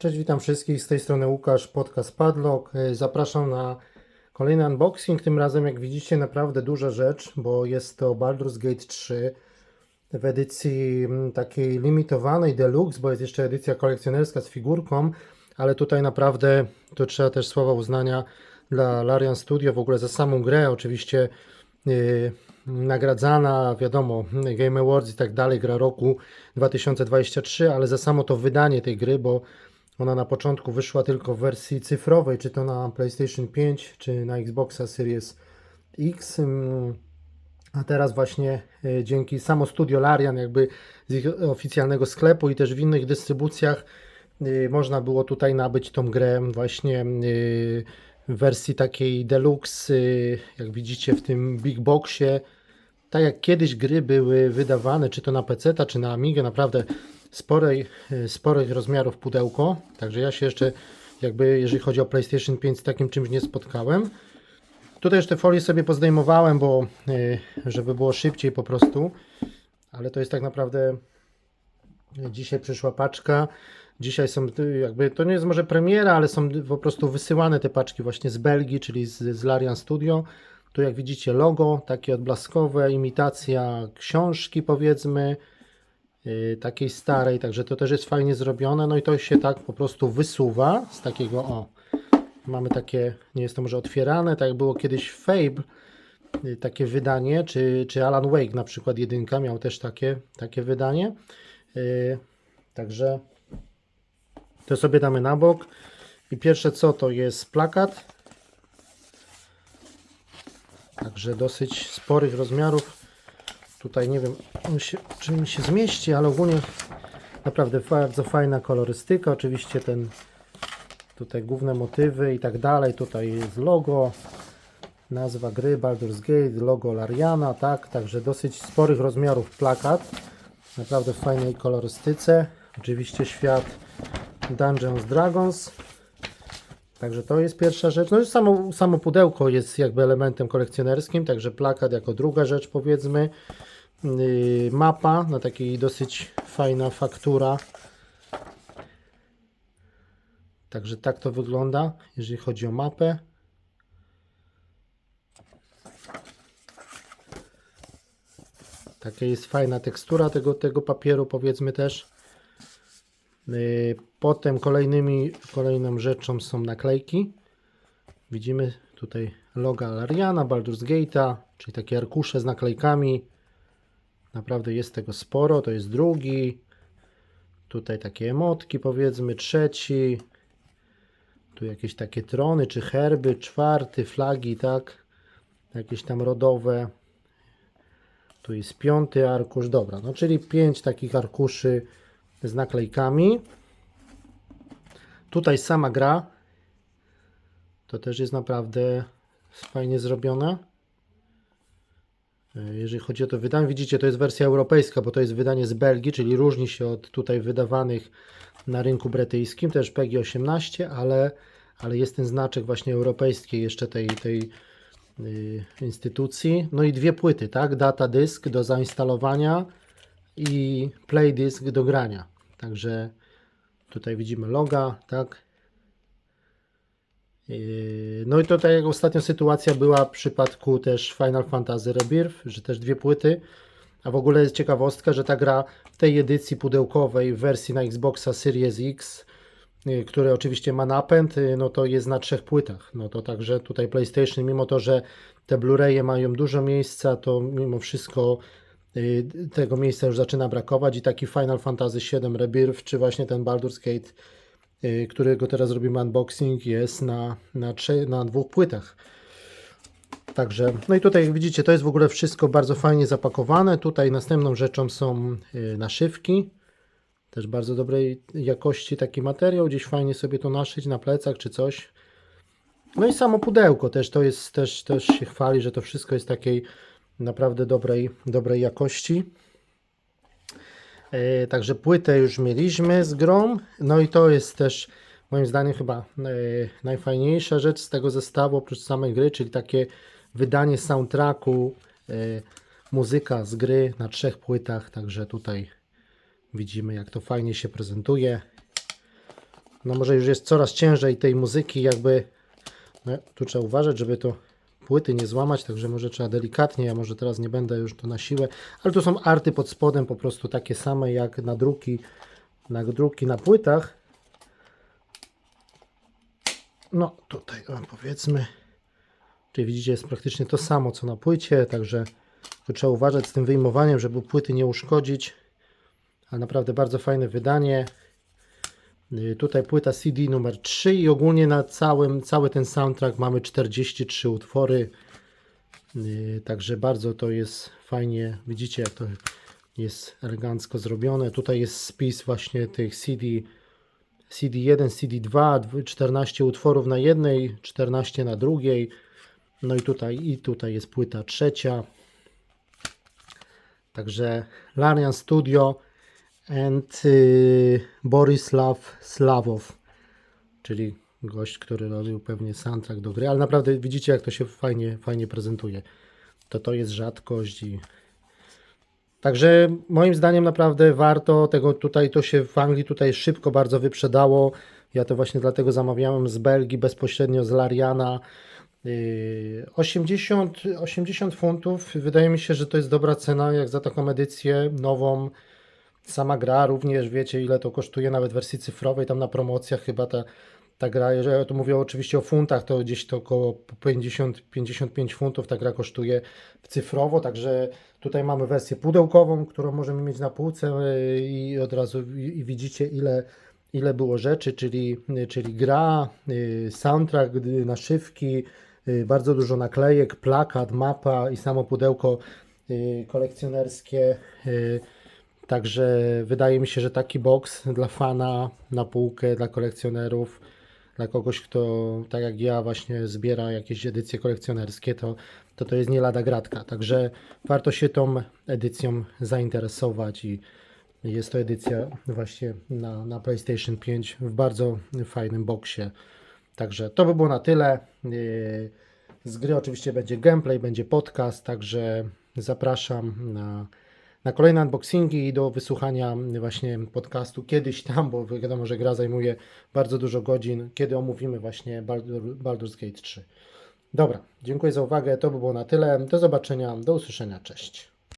Cześć, witam wszystkich. Z tej strony Łukasz, podcast Padlock. E, Zapraszam na kolejny unboxing. Tym razem, jak widzicie, naprawdę duża rzecz, bo jest to Baldur's Gate 3 w edycji mm, takiej limitowanej deluxe, bo jest jeszcze edycja kolekcjonerska z figurką, ale tutaj naprawdę to trzeba też słowa uznania dla Larian Studio w ogóle za samą grę. Oczywiście yy, nagradzana, wiadomo, Game Awards i tak dalej, gra roku 2023, ale za samo to wydanie tej gry, bo ona na początku wyszła tylko w wersji cyfrowej, czy to na PlayStation 5, czy na Xboxa Series X. A teraz właśnie e, dzięki samo Studio Larian, jakby z ich oficjalnego sklepu i też w innych dystrybucjach y, można było tutaj nabyć tą grę właśnie y, w wersji takiej deluxe, y, jak widzicie w tym big boxie. Tak jak kiedyś gry były wydawane, czy to na PC, czy na Amigę, naprawdę sporej, y, sporych rozmiarów pudełko. Także ja się jeszcze, jakby jeżeli chodzi o PlayStation 5, z takim czymś nie spotkałem. Tutaj jeszcze folię sobie pozdejmowałem, bo y, żeby było szybciej po prostu. Ale to jest tak naprawdę Dzisiaj przyszła paczka. Dzisiaj są jakby, to nie jest może premiera, ale są po prostu wysyłane te paczki właśnie z Belgii, czyli z, z Larian Studio. Tu jak widzicie logo, takie odblaskowe, imitacja książki powiedzmy, yy, takiej starej, także to też jest fajnie zrobione. No i to się tak po prostu wysuwa z takiego, o, mamy takie, nie jest to może otwierane, tak jak było kiedyś w Fable, y, takie wydanie, czy, czy Alan Wake na przykład jedynka miał też takie, takie wydanie. Yy, Także to sobie damy na bok. I pierwsze co to jest plakat. Także dosyć sporych rozmiarów. Tutaj nie wiem czy mi się zmieści, ale ogólnie naprawdę bardzo fajna kolorystyka. Oczywiście ten tutaj główne motywy i tak dalej. Tutaj jest logo, nazwa gry Baldur's Gate, logo Lariana, tak? Także dosyć sporych rozmiarów plakat. Naprawdę w fajnej kolorystyce. Oczywiście świat Dungeons Dragons. Także to jest pierwsza rzecz. No już samo, samo pudełko jest jakby elementem kolekcjonerskim, także plakat jako druga rzecz powiedzmy. Yy, mapa na takiej dosyć fajna faktura. Także tak to wygląda, jeżeli chodzi o mapę. Taka jest fajna tekstura tego, tego papieru, powiedzmy też. Yy, Potem kolejnymi, kolejną rzeczą są naklejki. Widzimy tutaj loga Lariana, Baldur's Gate'a, czyli takie arkusze z naklejkami. Naprawdę jest tego sporo. To jest drugi. Tutaj takie emotki, powiedzmy, trzeci. Tu jakieś takie trony czy herby, czwarty, flagi, tak? Jakieś tam rodowe. Tu jest piąty arkusz, dobra, no czyli pięć takich arkuszy z naklejkami. Tutaj sama gra. To też jest naprawdę fajnie zrobiona. E, Jeżeli chodzi o to wydanie, widzicie, to jest wersja europejska, bo to jest wydanie z Belgii, czyli różni się od tutaj wydawanych na rynku brytyjskim, też PEGI 18, ale, ale jest ten znaczek właśnie europejskiej jeszcze tej, tej y, instytucji. No i dwie płyty, tak? Data dysk do zainstalowania i play disk do grania. Także tutaj widzimy loga, tak? Yy, No i to tak jak ostatnia sytuacja była w przypadku też Final Fantasy Rebirth, że też dwie płyty. A w ogóle jest ciekawostka, że ta gra w tej edycji pudełkowej w wersji na Xboxa Series X, yy, który oczywiście ma napęd, yy, no to jest na trzech płytach. No to także tutaj PlayStation, mimo to, że te Blu-raye mają dużo miejsca, to mimo wszystko tego miejsca już zaczyna brakować i taki Final Fantasy VII Rebirth, czy właśnie ten Baldur's Gate y, którego teraz robimy unboxing, jest na, na, trze- na dwóch płytach. Także, no i tutaj jak widzicie, to jest w ogóle wszystko bardzo fajnie zapakowane. Tutaj następną rzeczą są y, naszywki. Też bardzo dobrej jakości taki materiał. Gdzieś fajnie sobie to naszyć na plecach czy coś. No i samo pudełko też to jest, też, też się chwali, że to wszystko jest takiej naprawdę dobrej, dobrej jakości. E, Także płytę już mieliśmy z grą. No i to jest też moim zdaniem chyba e, najfajniejsza rzecz z tego zestawu, oprócz samej gry, czyli takie wydanie soundtracku, e, muzyka z gry na trzech płytach. Także tutaj widzimy jak to fajnie się prezentuje. no może już jest coraz ciężej tej muzyki jakby, no, tu trzeba uważać, żeby to płyty nie złamać, także może trzeba delikatnie, ja może teraz nie będę już to na siłę, ale tu są arty pod spodem po prostu takie same jak na druki, na druki na płytach. No tutaj powiedzmy, czyli widzicie jest praktycznie to samo co na płycie, także trzeba uważać z tym wyjmowaniem, żeby płyty nie uszkodzić, ale naprawdę bardzo fajne wydanie. Y, Tutaj płyta CD numer 3 i ogólnie na całym, cały ten soundtrack mamy 43 utwory. Y, Także bardzo to jest fajnie. Widzicie jak to jest elegancko zrobione. Tutaj jest spis właśnie tych CD CD1, CD2, dw- 14 utworów na jednej, 14 na drugiej. No i tutaj i tutaj jest płyta trzecia. Także Larian Studio and y, Borislav Slawow, czyli gość, który robił pewnie soundtrack do gry, ale naprawdę widzicie jak to się fajnie, fajnie prezentuje. To to jest rzadkość i Także moim zdaniem naprawdę warto tego tutaj, to się w Anglii tutaj szybko bardzo wyprzedało. Ja to właśnie dlatego zamawiałem z Belgii bezpośrednio z Lariana. Yy, 80, 80 funtów. Wydaje mi się, że to jest dobra cena jak za taką edycję nową. Sama gra również, wiecie ile to kosztuje, nawet w wersji cyfrowej, tam na promocjach chyba ta, ta gra, jeżeli ja tu mówię oczywiście o funtach, to gdzieś to około 50-55 funtów ta gra kosztuje cyfrowo, także tutaj mamy wersję pudełkową, którą możemy mieć na półce yy, i od razu i, widzicie ile, ile było rzeczy, czyli, czyli gra, yy, soundtrack, naszywki, yy, bardzo dużo naklejek, plakat, mapa i samo pudełko kolekcjonerskie. Także wydaje mi się, że taki box dla fana na półkę, dla kolekcjonerów, dla kogoś, kto tak jak ja właśnie zbiera jakieś edycje kolekcjonerskie, to to, to jest nie lada gratka. Także warto się tą edycją zainteresować i jest to edycja właśnie na, na PlayStation 5 w bardzo fajnym boxie. Także to by było na tyle. Yy, Z gry oczywiście będzie gameplay, będzie podcast, także zapraszam na na kolejne unboxingi i do wysłuchania właśnie podcastu kiedyś tam, bo wiadomo, że gra zajmuje bardzo dużo godzin, kiedy omówimy właśnie Baldur, Baldur's Gate 3. Dobra, dziękuję za uwagę, to by było na tyle. Do zobaczenia, do usłyszenia, cześć.